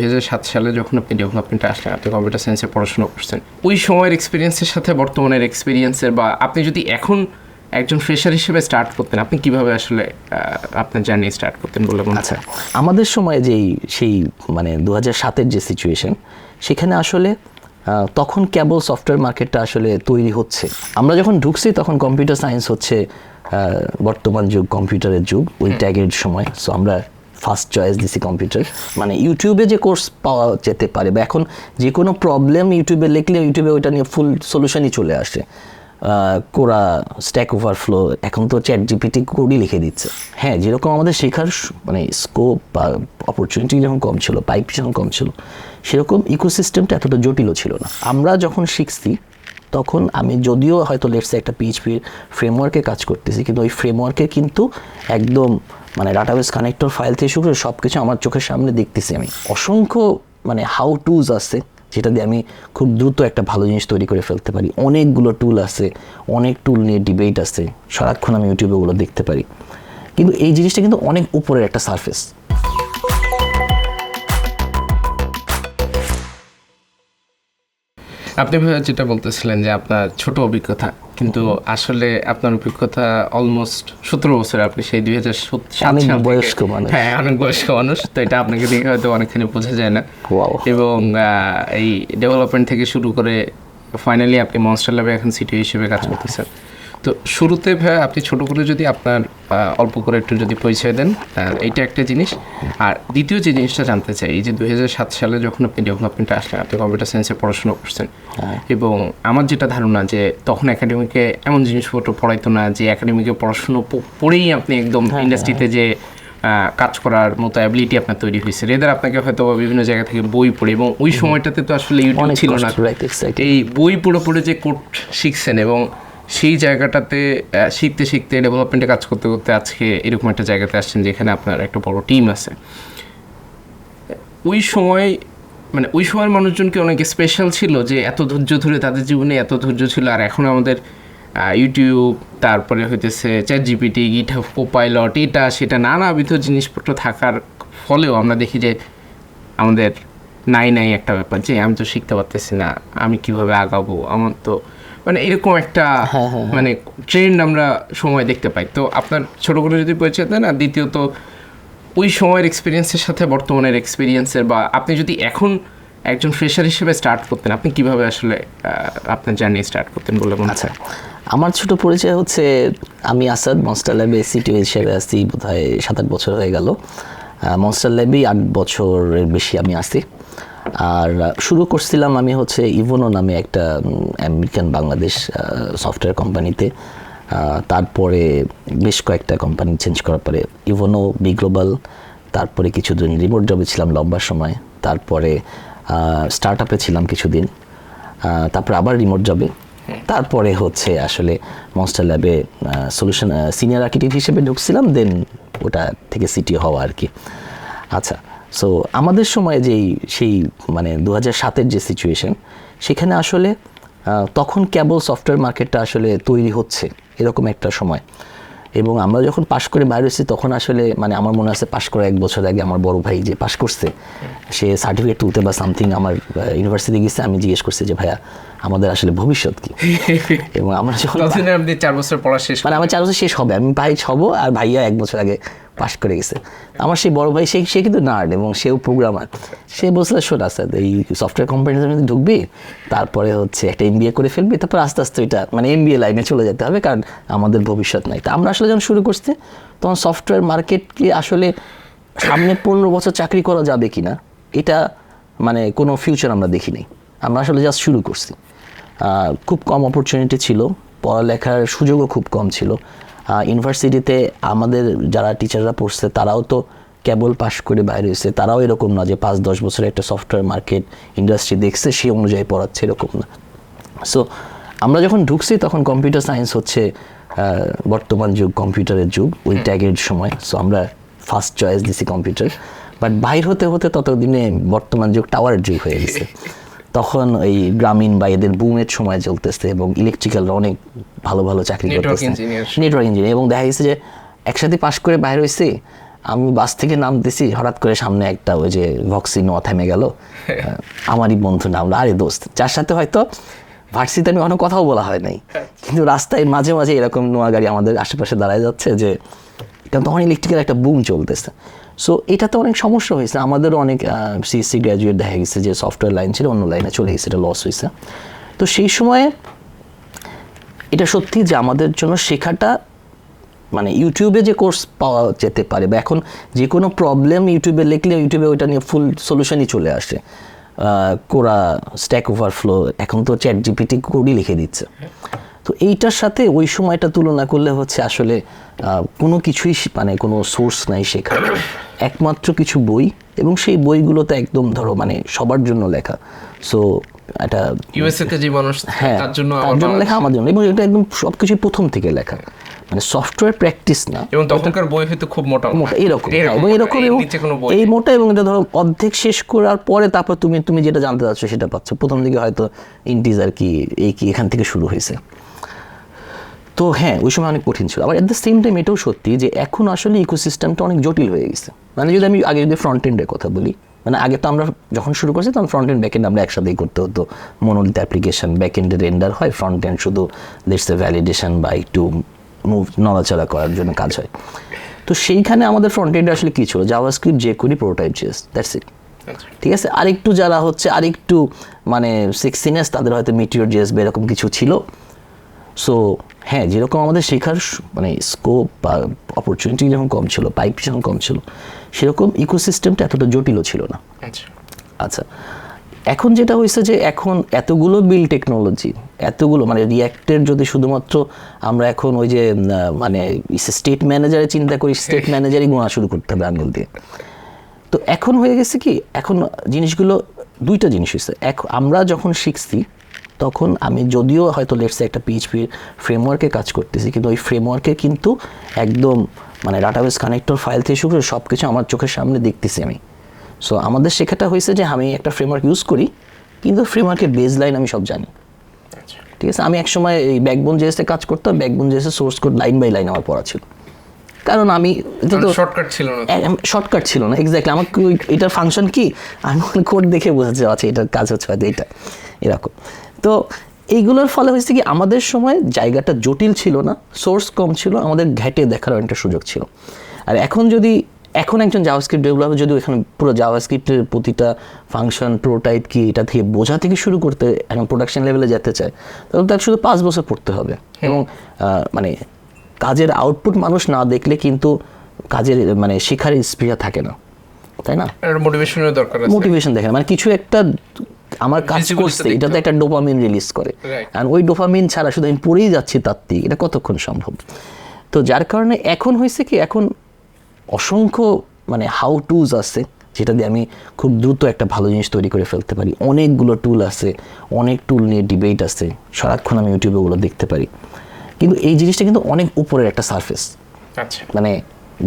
হাজার সাত সালে যখন আপনি ডেভেলপমেন্টে আসলেন আপনি কম্পিউটার সায়েন্সে পড়াশোনা করছেন ওই সময়ের এক্সপিরিয়েন্সের সাথে বর্তমানের এক্সপিরিয়েন্সের বা আপনি যদি এখন একজন ফ্রেশার হিসেবে স্টার্ট করতেন আপনি কীভাবে আসলে আপনার জার্নি স্টার্ট করতেন বলে মনে আচ্ছা আমাদের সময় যেই সেই মানে দু হাজার সাতের যে সিচুয়েশন সেখানে আসলে তখন কেবল সফটওয়্যার মার্কেটটা আসলে তৈরি হচ্ছে। আমরা যখন ঢুকছি তখন কম্পিউটার সায়েন্স হচ্ছে বর্তমান যুগ কম্পিউটারের যুগ ওই ট্যাগের সময়। সো আমরা ফার্স্ট চয়েস দিছি কম্পিউটার মানে ইউটিউবে যে কোর্স পাওয়া যেতে পারে বা এখন যে কোনো প্রবলেম ইউটিউবে লিখলে ইউটিউবে ওইটা নিয়ে ফুল সলিউশনই চলে আসে। কোরা স্ট্যাক ওভারফ্লো এখন তো চ্যাট জিপিটি কোডই লিখে দিচ্ছে। হ্যাঁ যেরকম আমাদের শেখার মানে স্কোপ বা অপরচুনিটি যখন কম ছিল পাইপ যখন কম ছিল, সেরকম ইকোসিস্টেমটা এতটা জটিলও ছিল না। আমরা যখন শিখছি তখন আমি যদিও হয়তো লেটসে একটা পিএইচপির ফ্রেমওয়ার্কে কাজ করতেছি, কিন্তু ওই ফ্রেমওয়ার্কে কিন্তু একদম মানে ডাটাবেস কানেক্টর ফাইল থেকে শুরু করে সব কিছু আমার চোখের সামনে দেখতেছি আমি। অসংখ্য মানে হাউ টুলস আছে, যেটা দিয়ে আমি খুব দ্রুত একটা ভালো জিনিস তৈরি করে ফেলতে পারি। অনেকগুলো টুল আছে, অনেক টুল নিয়ে ডিবেট আছে, সারাক্ষণ আমি ইউটিউবে ওগুলো দেখতে পারি। কিন্তু এই জিনিসটা কিন্তু অনেক উপরের একটা সারফেস আপনি যেটা বলতেছিলেন যে আপনার ছোট অভিজ্ঞতা কিন্তু আসলে আপনার অভিজ্ঞতা অলমোস্ট সতেরো বছর আপনি সেই দুই হাজার অনেক বয়স্ক মানুষ। হ্যাঁ অনেক বয়স্ক মানুষ তো এটা আপনাকে দেখে হয়তো অনেকখানি বোঝা যায় না। এবং এই ডেভেলপমেন্ট থেকে শুরু করে ফাইনালি আপনি মনস্টার ল্যাবে এখন সিটি হিসেবে কাজ করতেছেন। তো শুরুতে ভাই আপনি ছোট করে যদি আপনার অল্প করে একটু যদি পরিচয় দেন এইটা একটা জিনিস। আর দ্বিতীয় যে জিনিসটা জানতে চাই এই যে দুই সাত সালে যখন আপনি ডেভেলপমেন্টে আসলেন আপনি কম্পিউটার সায়েন্সে পড়াশোনা করছেন। এবং আমার যেটা ধারণা যে তখন একাডেমিকে এমন জিনিসপত্র পড়াইতো না যে একাডেমিকে পড়াশুনো পড়েই আপনি একদম ইন্ডাস্ট্রিতে যে আহ, কাজ করার মতো অ্যাবিলিটি আপনার তৈরি হয়েছে। রেদার আপনাকে হয়তো বিভিন্ন জায়গা থেকে বই পড়ে এবং ওই সময়টাতে তো আসলে ইউটিউব ছিল না। এই বই পড়ে পড়ে যে কোর্ট শিখছেন এবং সেই জায়গাটাতে শিখতে শিখতে ডেভেলপমেন্টে কাজ করতে করতে আজকে এরকম একটা জায়গাতে আসছেন যেখানে আপনার একটা বড় টিম আছে। ওই সময় মানে ওই সময়ের মানুষজনকে অনেক স্পেশাল ছিল যে এত ধৈর্য ধরে তাদের জীবনে এত ধৈর্য ছিল। আর এখন আমাদের ইউটিউব তারপরে হইতেছে চ্যাট জিপিটি গিটহাব কোপাইলট এটা, সেটা নানাবিধ জিনিসপত্র থাকার ফলেও আমরা দেখি যে আমাদের নাই নাই একটা ব্যাপার যে আমি তো শিখতে পারতেছি না, আমি কীভাবে আগাবো? আমার তো মানে এরকম একটা মানে ট্রেন্ড আমরা সময় দেখতে পাই। তো আপনার ছোট করে যদি পরিচয় দেন আর দ্বিতীয়ত ওই সময়ের এক্সপিরিয়েন্সের সাথে বর্তমানের এক্সপিরিয়েন্সের বা আপনি যদি এখন একজন ফ্রেশার হিসেবে স্টার্ট করতেন আপনি কীভাবে আসলে আপনার জার্নি স্টার্ট করতেন বলে মনে আচ্ছা আমার ছোট পরিচয় হচ্ছে আমি আসাদ মনস্টার ল্যাবে সিটিও হিসেবে আসছি বোধ হয় সাত আট বছর হয়ে গেল। মনস্টার ল্যাবেই আট বছরের বেশি আমি আসি আর শুরু করছিলাম আমি হচ্ছে ইভোনো নামে একটা আমেরিকান বাংলাদেশ সফটওয়্যার কোম্পানিতে তারপরে বেশ কয়েকটা কোম্পানি চেঞ্জ করার পরে ইভোনো বি গ্লোবাল তারপরে কিছুদিন রিমোট জবে ছিলাম লম্বা সময়। তারপরে স্টার্ট আপে ছিলাম কিছুদিন। তারপরে আবার রিমোট জবে তারপরে হচ্ছে আসলে মনস্টার ল্যাবে সলিউশন সিনিয়র আর্কিটেক্ট হিসেবে ঢুকছিলাম দেন ওটা থেকে সিটি হওয়া আর কি। আচ্ছা সো আমাদের সময় যেই সেই মানে দু হাজার সাতের যে সিচুয়েশন সেখানে আসলে তখন কেবল সফটওয়্যার মার্কেটটা আসলে তৈরি হচ্ছে এরকম একটা সময়। এবং আমরা যখন পাশ করে বাইরে এসেছি তখন আসলে মানে আমার মনে আছে পাশ করার এক বছর আগে আমার বড় ভাই যে পাশ করছে সে সার্টিফিকেট তুলতে বা সামথিং আমার ইউনিভার্সিটি গেছে আমি জিজ্ঞেস করছি যে ভাইয়া আমাদের আসলে ভবিষ্যৎ কি? এবং আমরা যখন চার বছর পড়া শেষ মানে আমার চার বছর শেষ হবে আমি ভাই হব আর ভাইয়া এক বছর আগে পাশ করে গেছে। আমার সেই বড় ভাই, সে সে কিন্তু নার্ড এবং সেও প্রোগ্রামার সে বলছিল, শোনা স্যার এই সফটওয়্যার কোম্পানিতে মধ্যে ঢুকবি, তারপরে হচ্ছে একটা এম করে ফেলবি, তারপর আস্তে আস্তে এটা মানে এম লাইনে চলে যেতে হবে, কারণ আমাদের ভবিষ্যৎ নাই। তা আমরা আসলে যখন শুরু করছি, তখন সফটওয়্যার মার্কেট কি আসলে সামনে পনেরো বছর চাকরি করা যাবে কি না এটা মানে কোনো ফিউচার আমরা দেখিনি। আমরা আসলে জাস্ট শুরু করছি। খুব কম অপরচুনিটি ছিল, পড়ালেখার সুযোগও খুব কম ছিল। ইউনিভার্সিটিতে আমাদের যারা টিচাররা পড়ছে তারাও তো কেবল পাশ করে বাইরে হয়েছে তারাও এরকম না যে পাঁচ দশ বছরের একটা সফটওয়্যার মার্কেট ইন্ডাস্ট্রি দেখছে সেই অনুযায়ী পড়াচ্ছে এরকম না। সো আমরা যখন ঢুকছি তখন কম্পিউটার সায়েন্স হচ্ছে বর্তমান যুগ কম্পিউটারের যুগ ওই ট্যাগের সময়। সো আমরা ফার্স্ট চয়েস দিছি কম্পিউটার বাট বাইর হতে হতে ততদিনে বর্তমান যুগ টাওয়ারের যুগ হয়ে গেছে। তখন ওই গ্রামীণ বা এদের বুমের সময় চলতেছে এবং ইলেকট্রিক্যাল অনেক ভালো ভালো চাকরি করতেছে। নেটওয়ার্ক ইঞ্জিনিয়ার এবং দেখা গেছে যে একসাথে পাশ করে বাইরে হয়েছে আমি বাস থেকে নামতেছি হঠাৎ করে সামনে একটা ওই যে ভক্সিনো থেমে গেল। আমারই বন্ধু নামলো আরে দোস্ত। যার সাথে হয়তো ভার্সিতে আমি অনেক কথাও বলা হয় নাই। কিন্তু রাস্তায় মাঝে মাঝে এরকম নোয়া গাড়ি আমাদের আশেপাশে দাঁড়ায় যাচ্ছে যে কারণ তখন ইলেকট্রিক্যাল একটা বুম চলতেছে। সো এটাতে অনেক সমস্যা হয়েছে। আমাদেরও অনেক সিএসসি গ্র্যাজুয়েট দেখা গেছে যে সফটওয়্যার লাইন ছিল, অন্য লাইনে চলে গেছে, এটা লস হয়েছে। তো সেই সময়ে এটা সত্যি যে আমাদের জন্য শেখাটা মানে ইউটিউবে যে কোর্স পাওয়া যেতে পারে বা এখন যে কোনো প্রবলেম ইউটিউবে লিখলে ইউটিউবে ওইটা নিয়ে ফুল সলিউশনই চলে আসে। কোরা স্ট্যাক ওভারফ্লো এখন তো চ্যাট জিপিটি কোডই লিখে দিচ্ছে। তো এইটার সাথে ওই সময়টা তুলনা করলে হচ্ছে আসলে কোনো কিছুই মানে কোনো সোর্স নাই শেখার একমাত্র কিছু বই এবং সেই বইগুলোতে একদম ধরো মানে সবার জন্য লেখা। সো এটা ইউএসএ তে যে মানুষ হ্যাঁ তার জন্য আমার জন্য লেখা আমার জন্য। এবং এটা একদম সব কিছুই প্রথম থেকে লেখা। মানে সফটওয়্যার প্র্যাকটিস না। এবং তখনকার বই হয়তো খুব মোটা। মোটা এরকম। হ্যাঁ, এবং এরকম এবং নিচে কোনো বই এই মোটা এবং এটা ধরো অর্ধেক শেষ করার পরে তারপর তুমি তুমি যেটা জানতে চাচ্ছ সেটা পাচ্ছ। প্রথম দিকে হয়তো ইন্টিজার কি এই কি এখান থেকে শুরু হয়েছে। তো হ্যাঁ ওই সময় অনেক কঠিন ছিল। আবার এট দ্য সেম টাইম এটাও সত্যি যে এখন আসলে ইকোসিস্টেমটা অনেক জটিল হয়ে গেছে। মানে যদি আমি আগে যদি ফ্রন্ট এন্ডের কথা বলি মানে আগে তো আমরা যখন শুরু করছি তখন ফ্রন্ট এন্ড ব্যাক এন্ড আমরা একসাথেই করতে হতো। মনোলিথ অ্যাপ্লিকেশন ব্যাক এন্ডে রেন্ডার হয় ফ্রন্ট এন্ড শুধু লেটস এ ভ্যালিডেশন বা একটু মুভ নড়াচড়া করার জন্য কাজ হয়। তো সেইখানে আমাদের ফ্রন্ট এন্ডে আসলে কী ছিল? জাভাস্ক্রিপ্ট যে করি প্রোটোটাইপ চেস দ্যাটস ইট। ঠিক আছে? আরেকটু যারা হচ্ছে আরেকটু মানে সিক্সিনেস তাদের হয়তো মিটিওর জেস বা এরকম কিছু ছিল। সো হ্যাঁ যেরকম আমাদের শেখার মানে স্কোপ বা অপরচুনিটি যখন কম ছিল পাইপ যখন কম ছিল সেরকম ইকোসিস্টেমটা এতটা জটিলও ছিল না। আচ্ছা। আচ্ছা এখন যেটা হয়েছে যে এখন এতগুলো বিল টেকনোলজি এতগুলো মানে রিয়াক্টের যদি শুধুমাত্র আমরা এখন ওই যে মানে স্টেট ম্যানেজারে চিন্তা করি স্টেট ম্যানেজারই গোনা শুরু করতে হবে আঙুল দিয়ে। তো এখন হয়ে গেছে কি এখন জিনিসগুলো দুইটা জিনিস হয়েছে। এক আমরা যখন শিখছি তখন আমি যদিও হয়তো লেটসে একটা পিএইচপির ফ্রেমওয়ার্কে কাজ করতেছি কিন্তু ওই ফ্রেমওয়ার্কে কিন্তু একদম মানে ডাটাবেস কানেক্টর ফাইল থেকে শুরু করে সব কিছু আমার চোখের সামনে দেখতেছি আমি। সো আমাদের শেখাটা হয়েছে যে আমি একটা ফ্রেমওয়ার্ক ইউজ করি কিন্তু ফ্রেমওয়ার্কের বেজ লাইন আমি সব জানি। আচ্ছা। ঠিক আছে? আমি একসময় এই ব্যাকবোন জেসে কাজ করতাম Backbone JS source code line by line আমার পড়া ছিল। কারণ আমি এটা তো শর্টকাট ছিল না শর্টকাট ছিল না এক্স্যাক্টলি আমার এটার ফাংশন কি? আমি কোড দেখে বোঝাতে আচ্ছা এটার কাজ হচ্ছে হয়তো এটা এরকম। তো এইগুলোর ফলে হয়েছে কি আমাদের সময় জায়গাটা জটিল ছিল না সোর্স কম ছিল আমাদের ঘেটে দেখার একটা সুযোগ ছিল। আর এখন যদি এখন একজন জাভাস্ক্রিপ্ট ডেভেলপার যদি এখানে পুরো জাভাস্ক্রিপ্টের প্রতিটা ফাংশন প্রোটাইপ কি এটা থেকে বোঝা থেকে শুরু করতে এখন প্রোডাকশন লেভেলে যেতে চায় তাহলে তার শুধু পাঁচ বছর পড়তে হবে। এবং আহ, মানে কাজের আউটপুট মানুষ না দেখলে কিন্তু কাজের মানে শেখার স্পৃহা থাকে না। তাই না? মোটিভেশনের দরকার মোটিভেশন দেখে মানে কিছু একটা আমার কাজ করছে দেখতে এটাতে একটা ডোপামিন রিলিজ করে। আর ওই ডোপামিন ছাড়া শুধু আমি পড়েই যাচ্ছি তাত্ত্বিক এটা কতক্ষণ সম্ভব? তো যার কারণে এখন হয়েছে কি এখন অসংখ্য মানে হাউ টুজ আছে যেটা দিয়ে আমি খুব দ্রুত একটা ভালো জিনিস তৈরি করে ফেলতে পারি। অনেকগুলো টুল আছে অনেক টুল নিয়ে ডিবেট আছে সারাক্ষণ আমি ইউটিউবে ওগুলো দেখতে পারি। কিন্তু এই জিনিসটা কিন্তু অনেক উপরের একটা সারফেস আচ্ছা। মানে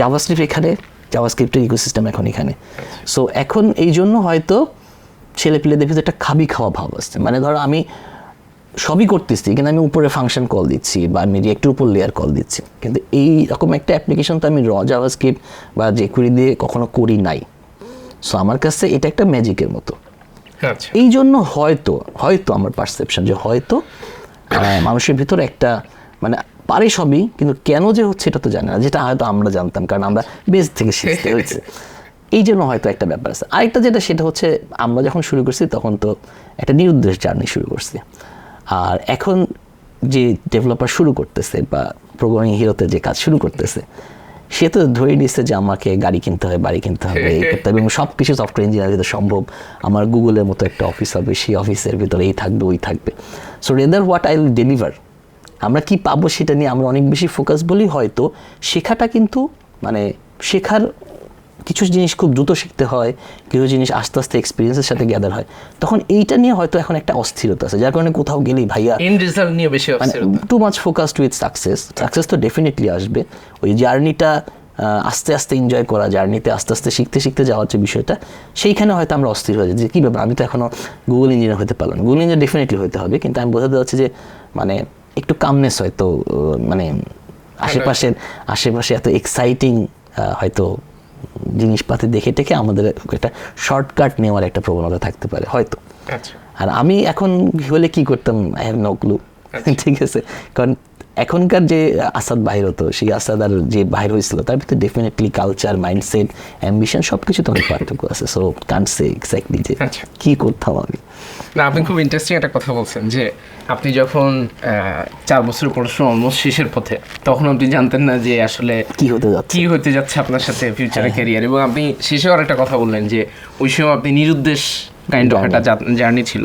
জাভাস্ক্রিপ্ট এখানে জাভাস্ক্রিপ্টের ইকোসিস্টেম এখন এখানে। সো এখন এই জন্য হয়তো ছেলে পিলেদের ভিতরে একটা খাবি খাওয়া ভাব আসছে। মানে ধরো আমি সবই করতেছি কিন্তু আমি উপরে ফাংশন কল দিচ্ছি বা আমি রিয়েক্টের উপর লেয়ার কল দিচ্ছি। কিন্তু এই রকম একটা অ্যাপ্লিকেশন তো আমি র জাভাস্ক্রিপ্ট বা জেকুরি দিয়ে কখনো করি নাই। সো আমার কাছে এটা একটা ম্যাজিকের মতো। আচ্ছা। এই জন্য হয়তো হয়তো আমার পারসেপশন যে হয়তো মানুষের ভিতর একটা মানে পারে সবই কিন্তু কেন যে হচ্ছে এটা তো জানে না যেটা হয়তো আমরা জানতাম কারণ আমরা বেস থেকে শিখতে হয়েছে। এই জন্য হয়তো একটা ব্যাপার আছে। আরেকটা যেটা, সেটা হচ্ছে আমরা যখন শুরু করছি, তখন তো একটা নিরুদ্দেশ জার্নি শুরু করছি। আর এখন যে ডেভেলপার শুরু করতেছে বা প্রোগ্রামিং হিরোতে যে কাজ শুরু করতেছে, সে তো ধরে নিচ্ছে যে আমাকে গাড়ি কিনতে হবে বাড়ি কিনতে হবে, এই করতে হবে এবং সব কিছু সফটওয়্যার ইঞ্জিনিয়ার সম্ভব। আমার গুগলের মতো একটা অফিস হবে, সেই অফিসের ভিতরে এই থাকবে, ওই থাকবে। So rather what I will deliver আমরা কি পাবো সেটা নিয়ে আমরা অনেক বেশি ফোকাস বলি হয়তো, শেখাটা কিন্তু মানে শেখার কিছু জিনিস খুব দ্রুত শিখতে হয় কিছু জিনিস আস্তে আস্তে এক্সপিরিয়েন্সের সাথে গ্যাদার হয়। তখন এইটা নিয়ে হয়তো এখন একটা অস্থিরতা আছে যার কারণে কোথাও গেলেই ভাইয়া এন্ড রেজাল্ট নিয়ে বেশি too much focused with success success তো ডেফিনেটলি আসবে। ওই জার্নিটা আস্তে আস্তে এনজয় করা জার্নিতে আস্তে আস্তে শিখতে শিখতে যাওয়ার যে বিষয়টা সেইখানে হয়তো আমরা অস্থির হয়ে যাই যে কী ব্যাপার? আমি তো এখনও গুগল ইঞ্জিনিয়ার হতে পারলাম গুগল ইঞ্জিনিয়ার ডেফিনেটলি হতে হবে কিন্তু আমি বোঝাতে যাচ্ছি যে মানে একটু কামনেস হয়তো মানে আশেপাশের আশেপাশে এত এক্সাইটিং হয়তো জিনিসপাতি দেখে টেখে আমাদের একটা শর্টকাট নেওয়ার একটা প্রবণতা থাকতে পারে হয়তো। আচ্ছা। আর আমি এখন হলে কি করতাম? আই হ্যাভ নো ক্লু ঠিক আছে। কারণ এখনকার যে আসাদ বাহির হতো সেই আসাদ আর যে বাহির হয়েছিল তার ভিতরে ডেফিনেটলি কালচার মাইন্ডসেট অ্যাম্বিশন সব কিছু তো অনেক পার্থক্য আছে। সো কান্ট সে এক্স্যাক্টলি যে আচ্ছা। কি করতাম আমি। না আপনি খুব ইন্টারেস্টিং একটা কথা বলছেন যে আপনি যখন চার বছর পড়াশোনা অলমোস্ট শেষের পথে তখন আপনি জানতেন না যে আসলে কি হতে যাচ্ছে। কি হতে যাচ্ছে আপনার সাথে ফিউচারে ক্যারিয়ার এবং আপনি শেষেও আর একটা কথা বললেন যে ওই সময় আপনি নিরুদ্দেশ কাইন্ড অফ একটা জার্নি ছিল।